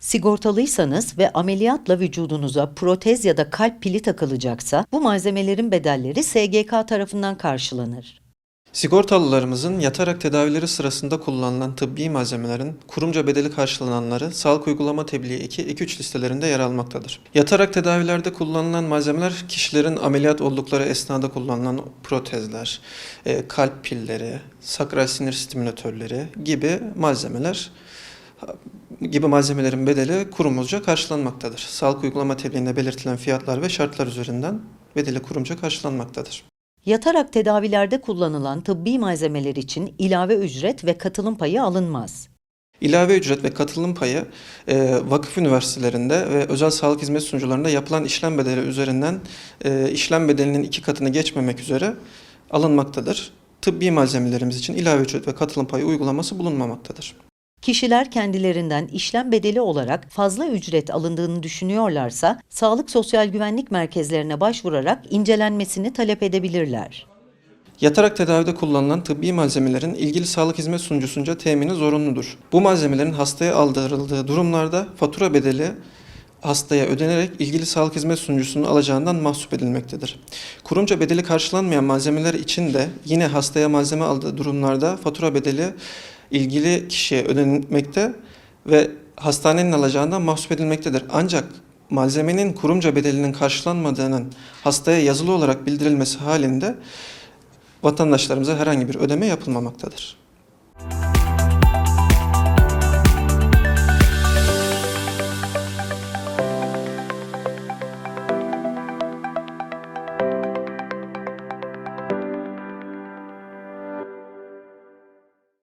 Sigortalıysanız ve ameliyatla vücudunuza protez ya da kalp pili takılacaksa bu malzemelerin bedelleri SGK tarafından karşılanır. Sigortalılarımızın yatarak tedavileri sırasında kullanılan tıbbi malzemelerin kurumca bedeli karşılananları Sağlık Uygulama Tebliği 2, 2-3 listelerinde yer almaktadır. Yatarak tedavilerde kullanılan malzemeler kişilerin ameliyat oldukları esnada kullanılan protezler, e, kalp pilleri, sakral sinir stimülatörleri gibi malzemeler gibi malzemelerin bedeli kurumuzca karşılanmaktadır. Sağlık Uygulama Tebliğinde belirtilen fiyatlar ve şartlar üzerinden bedeli kurumca karşılanmaktadır. Yatarak tedavilerde kullanılan tıbbi malzemeler için ilave ücret ve katılım payı alınmaz. İlave ücret ve katılım payı e, vakıf üniversitelerinde ve özel sağlık hizmet sunucularında yapılan işlem bedeli üzerinden e, işlem bedelinin iki katını geçmemek üzere alınmaktadır. Tıbbi malzemelerimiz için ilave ücret ve katılım payı uygulaması bulunmamaktadır. Kişiler kendilerinden işlem bedeli olarak fazla ücret alındığını düşünüyorlarsa sağlık sosyal güvenlik merkezlerine başvurarak incelenmesini talep edebilirler. Yatarak tedavide kullanılan tıbbi malzemelerin ilgili sağlık hizmet sunucusunca temini zorunludur. Bu malzemelerin hastaya aldırıldığı durumlarda fatura bedeli hastaya ödenerek ilgili sağlık hizmet sunucusunun alacağından mahsup edilmektedir. Kurumca bedeli karşılanmayan malzemeler için de yine hastaya malzeme aldığı durumlarda fatura bedeli ilgili kişiye ödenmekte ve hastanenin alacağından mahsup edilmektedir. Ancak malzemenin kurumca bedelinin karşılanmadığının hastaya yazılı olarak bildirilmesi halinde vatandaşlarımıza herhangi bir ödeme yapılmamaktadır.